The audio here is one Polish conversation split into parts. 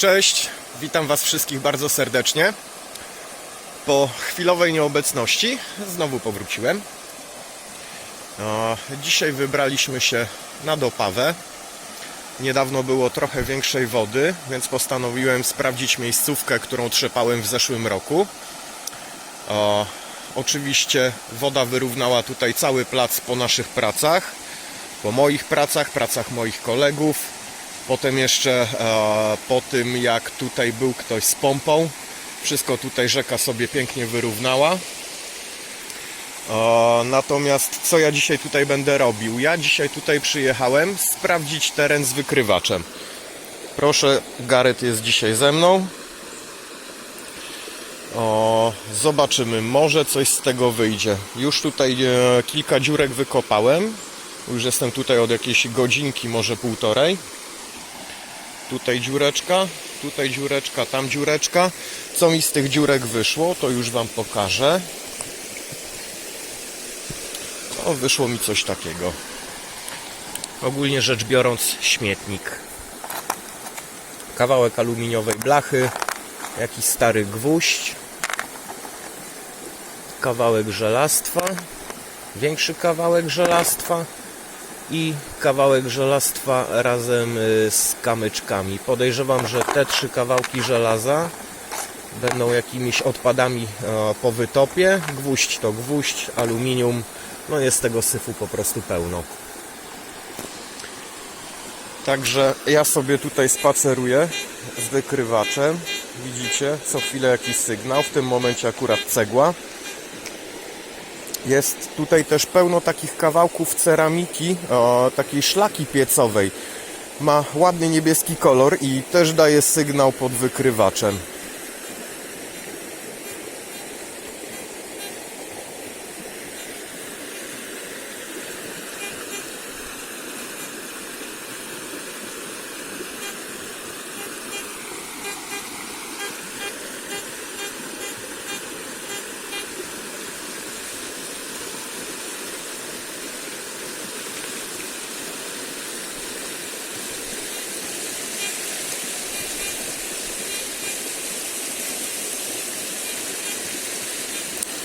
Cześć, witam Was wszystkich bardzo serdecznie. Po chwilowej nieobecności znowu powróciłem. O, dzisiaj wybraliśmy się na Dopawę. Niedawno było trochę większej wody, więc postanowiłem sprawdzić miejscówkę, którą trzepałem w zeszłym roku. Oczywiście woda wyrównała tutaj cały plac po naszych pracach, po moich pracach, pracach moich kolegów. Potem jeszcze e, po tym, jak tutaj był ktoś z pompą, wszystko tutaj rzeka sobie pięknie wyrównała. E, natomiast co ja dzisiaj tutaj będę robił? Ja dzisiaj tutaj przyjechałem sprawdzić teren z wykrywaczem. Proszę, Gareth jest dzisiaj ze mną. O, zobaczymy, może coś z tego wyjdzie. Już tutaj e, kilka dziurek wykopałem. Już jestem tutaj od jakiejś godzinki, może półtorej. Tutaj dziureczka, tutaj dziureczka, tam dziureczka. Co mi z tych dziurek wyszło, to już Wam pokażę. O, wyszło mi coś takiego. Ogólnie rzecz biorąc, śmietnik. Kawałek aluminiowej blachy, jakiś stary gwóźdź, kawałek żelastwa, większy kawałek żelastwa i kawałek żelastwa razem y, z kamyczkami. Podejrzewam, że te trzy kawałki żelaza będą jakimiś odpadami po wytopie. Gwóźdź to gwóźdź, aluminium, no jest tego syfu po prostu pełno. Także ja sobie tutaj spaceruję z wykrywaczem. Widzicie, co chwilę jakiś sygnał. W tym momencie akurat cegła. Jest tutaj też pełno takich kawałków ceramiki, o, takiej szlaki piecowej. Ma ładny niebieski kolor i też daje sygnał pod wykrywaczem.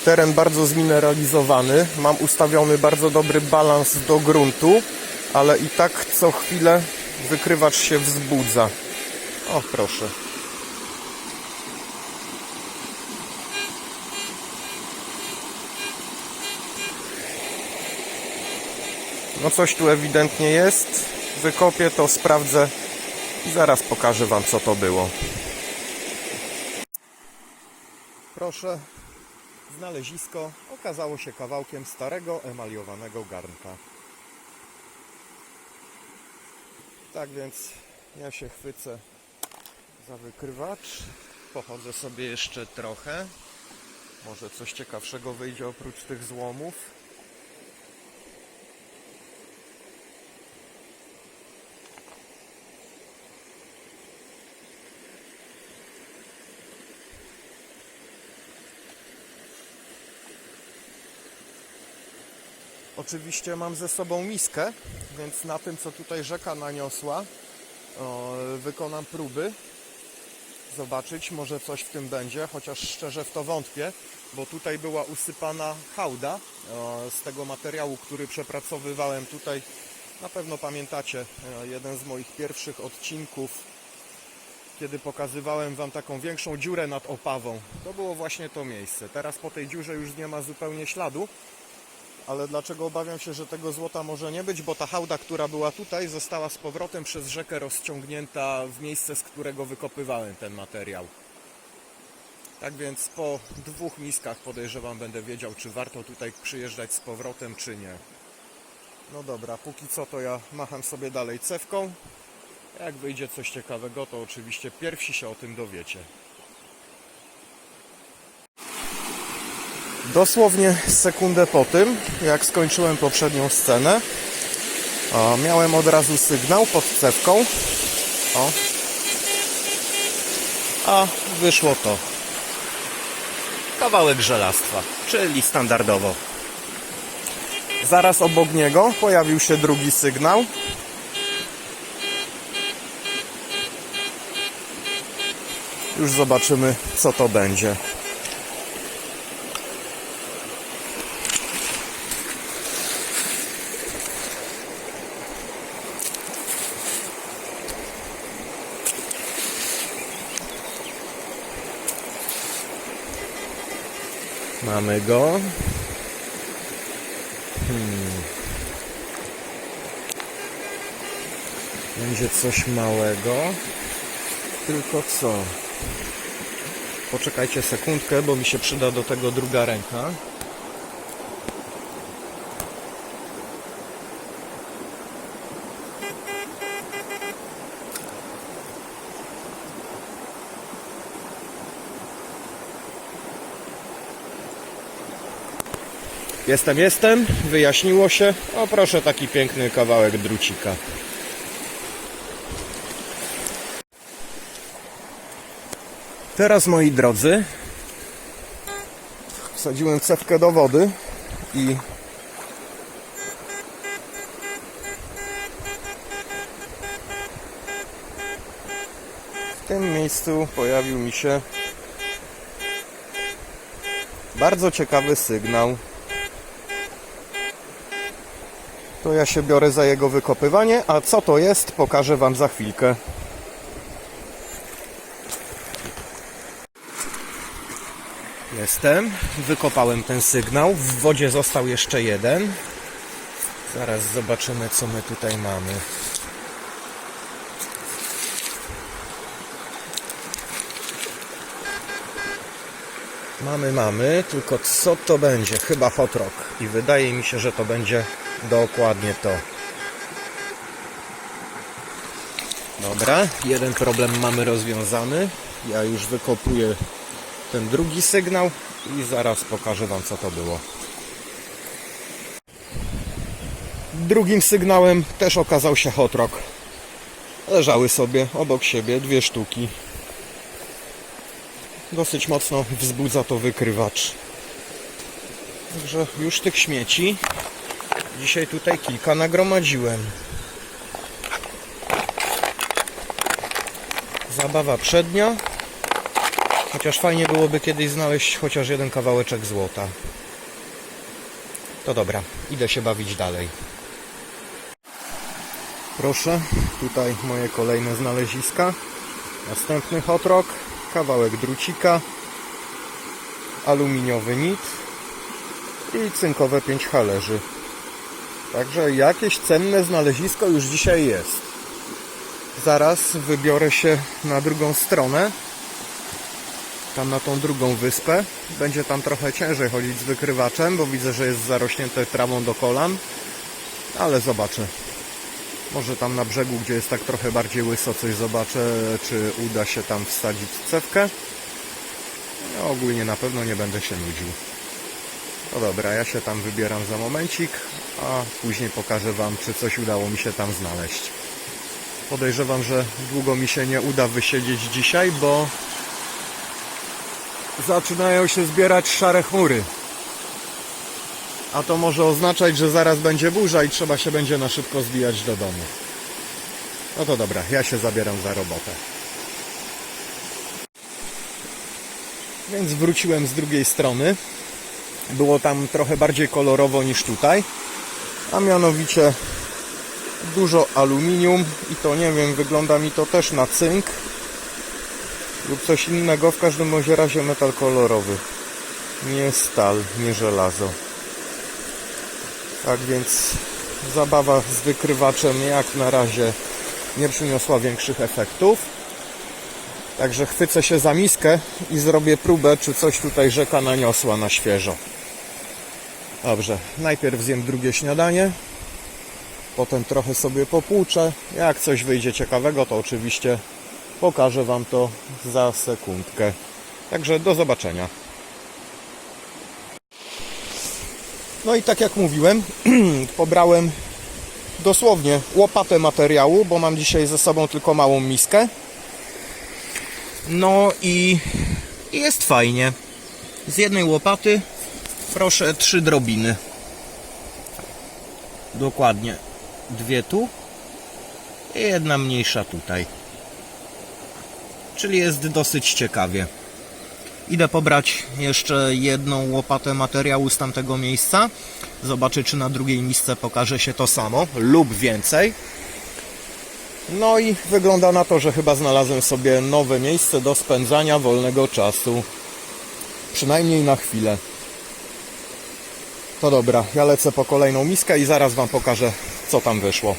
Teren bardzo zmineralizowany. Mam ustawiony bardzo dobry balans do gruntu, ale i tak co chwilę wykrywacz się wzbudza. O, proszę. No coś tu ewidentnie jest. Wykopię to, sprawdzę i zaraz pokażę Wam co to było. Proszę, znalezisko okazało się kawałkiem starego emaliowanego garnka. Tak więc ja się chwycę za wykrywacz. Pochodzę sobie jeszcze trochę. Może coś ciekawszego wyjdzie oprócz tych złomów. Oczywiście mam ze sobą miskę, więc na tym, co tutaj rzeka naniosła, wykonam próby. Zobaczyć, może coś w tym będzie, chociaż szczerze w to wątpię, bo tutaj była usypana hałda z tego materiału, który przepracowywałem tutaj. Na pewno pamiętacie jeden z moich pierwszych odcinków, kiedy pokazywałem Wam taką większą dziurę nad Opawą. To było właśnie to miejsce. Teraz po tej dziurze już nie ma zupełnie śladu, ale dlaczego obawiam się, że tego złota może nie być? Bo ta hałda, która była tutaj, została z powrotem przez rzekę rozciągnięta w miejsce, z którego wykopywałem ten materiał. Tak więc po dwóch miskach podejrzewam będę wiedział, czy warto tutaj przyjeżdżać z powrotem, czy nie. No dobra, póki co to ja macham sobie dalej cewką. Jak wyjdzie coś ciekawego, to oczywiście pierwsi się o tym dowiecie. Dosłownie sekundę po tym, jak skończyłem poprzednią scenę, miałem od razu sygnał pod cewką. O. A wyszło to. Kawałek żelastwa, czyli standardowo. Zaraz obok niego pojawił się drugi sygnał. Już zobaczymy, co to będzie. Mamy go. Hmm. Będzie coś małego. Tylko co? Poczekajcie sekundkę, bo mi się przyda do tego druga ręka. Jestem, jestem. Wyjaśniło się. O proszę, taki piękny kawałek drucika. Teraz moi drodzy, wsadziłem cewkę do wody i w tym miejscu pojawił mi się bardzo ciekawy sygnał. To ja się biorę za jego wykopywanie, a co to jest pokażę Wam za chwilkę. Jestem. Wykopałem ten sygnał. W wodzie został jeszcze jeden. Zaraz zobaczymy, co my tutaj mamy. Mamy, mamy, tylko co to będzie? Chyba hot rock. I wydaje mi się, że to będzie dokładnie to. Dobra, jeden problem mamy rozwiązany. Ja już wykopuję ten drugi sygnał i zaraz pokażę Wam co to było. Drugim sygnałem też okazał się hot rock. Leżały sobie obok siebie dwie sztuki. Dosyć mocno wzbudza to wykrywacz. Także już tych śmieci dzisiaj tutaj kilka nagromadziłem. Zabawa przednia. Chociaż fajnie byłoby kiedyś znaleźć chociaż jeden kawałeczek złota. To dobra, idę się bawić dalej. Proszę, tutaj moje kolejne znaleziska. Następny hot rock, kawałek drucika, aluminiowy nit i cynkowe 5 halerzy. Także jakieś cenne znalezisko już dzisiaj jest. Zaraz wybiorę się na drugą stronę tam na tą drugą wyspę. Będzie tam trochę ciężej chodzić z wykrywaczem, bo widzę, że jest zarośnięte trawą do kolan. Ale zobaczę. Może tam na brzegu, gdzie jest tak trochę bardziej łyso, coś zobaczę, czy uda się tam wsadzić cewkę. No, ogólnie na pewno nie będę się nudził. No dobra, ja się tam wybieram za momencik, a później pokażę Wam, czy coś udało mi się tam znaleźć. Podejrzewam, że długo mi się nie uda wysiedzieć dzisiaj, bo zaczynają się zbierać szare chmury. A to może oznaczać, że zaraz będzie burza i trzeba się będzie na szybko zbijać do domu. No to dobra, ja się zabieram za robotę. Więc wróciłem z drugiej strony. Było tam trochę bardziej kolorowo niż tutaj. A mianowicie dużo aluminium i to nie wiem, wygląda mi to też na cynk lub coś innego, w każdym razie metal kolorowy. Nie stal, nie żelazo. Tak więc zabawa z wykrywaczem jak na razie nie przyniosła większych efektów. Także chwycę się za miskę i zrobię próbę, czy coś tutaj rzeka naniosła na świeżo. Dobrze, najpierw zjem drugie śniadanie, potem trochę sobie popłuczę. Jak coś wyjdzie ciekawego, to oczywiście Pokażę Wam to za sekundkę. Także do zobaczenia. No i tak jak mówiłem, pobrałem dosłownie łopatę materiału, bo mam dzisiaj ze sobą tylko małą miskę. No i jest fajnie. Z jednej łopaty proszę trzy drobiny. Dokładnie dwie tu i jedna mniejsza tutaj. czyli jest dosyć ciekawie. Idę pobrać jeszcze jedną łopatę materiału z tamtego miejsca. Zobaczę, czy na drugiej misce pokaże się to samo lub więcej. No i wygląda na to, że chyba znalazłem sobie nowe miejsce do spędzania wolnego czasu. Przynajmniej na chwilę. To dobra, ja lecę po kolejną miskę i zaraz Wam pokażę, co tam wyszło.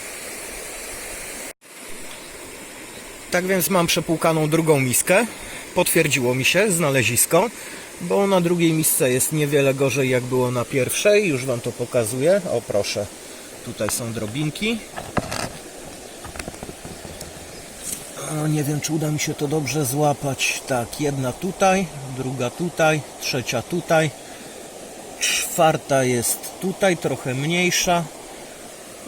Tak więc mam przepłukaną drugą miskę. Potwierdziło mi się znalezisko, bo na drugiej misce jest niewiele gorzej jak było na pierwszej. Już Wam to pokazuję. O proszę, tutaj są drobinki. O, nie wiem, czy uda mi się to dobrze złapać. Tak, jedna tutaj, druga tutaj, trzecia tutaj. Czwarta jest tutaj, trochę mniejsza.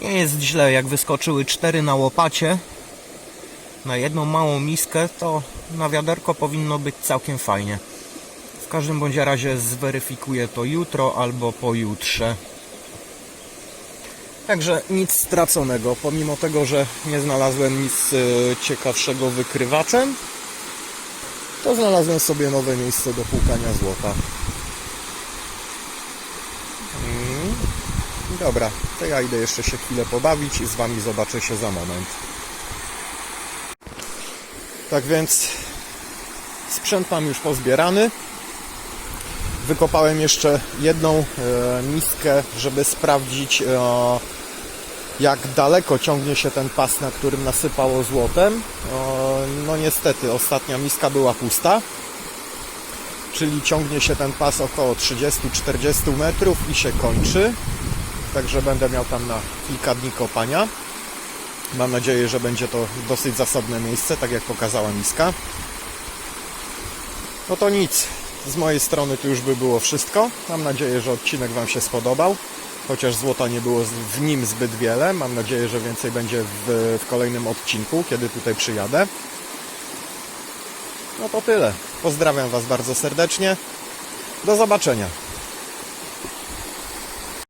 Nie jest źle, jak wyskoczyły cztery na łopacie. Na jedną małą miskę, to na wiaderko powinno być całkiem fajnie. W każdym bądź razie zweryfikuję to jutro albo pojutrze. Także nic straconego, pomimo tego, że nie znalazłem nic e, ciekawszego wykrywaczem, to znalazłem sobie nowe miejsce do płukania złota. Mm. Dobra, to ja idę jeszcze się chwilę pobawić i z Wami zobaczę się za moment. Tak więc sprzęt mam już pozbierany. Wykopałem jeszcze jedną e, miskę, żeby sprawdzić e, jak daleko ciągnie się ten pas, na którym nasypało złotem. E, no niestety ostatnia miska była pusta. Czyli ciągnie się ten pas około 30-40 metrów i się kończy. Także będę miał tam na kilka dni kopania. Mam nadzieję, że będzie to dosyć zasobne miejsce, tak jak pokazała miska. No to nic. Z mojej strony to już by było wszystko. Mam nadzieję, że odcinek Wam się spodobał. Chociaż złota nie było w nim zbyt wiele. Mam nadzieję, że więcej będzie w, w kolejnym odcinku, kiedy tutaj przyjadę. No to tyle. Pozdrawiam Was bardzo serdecznie. Do zobaczenia.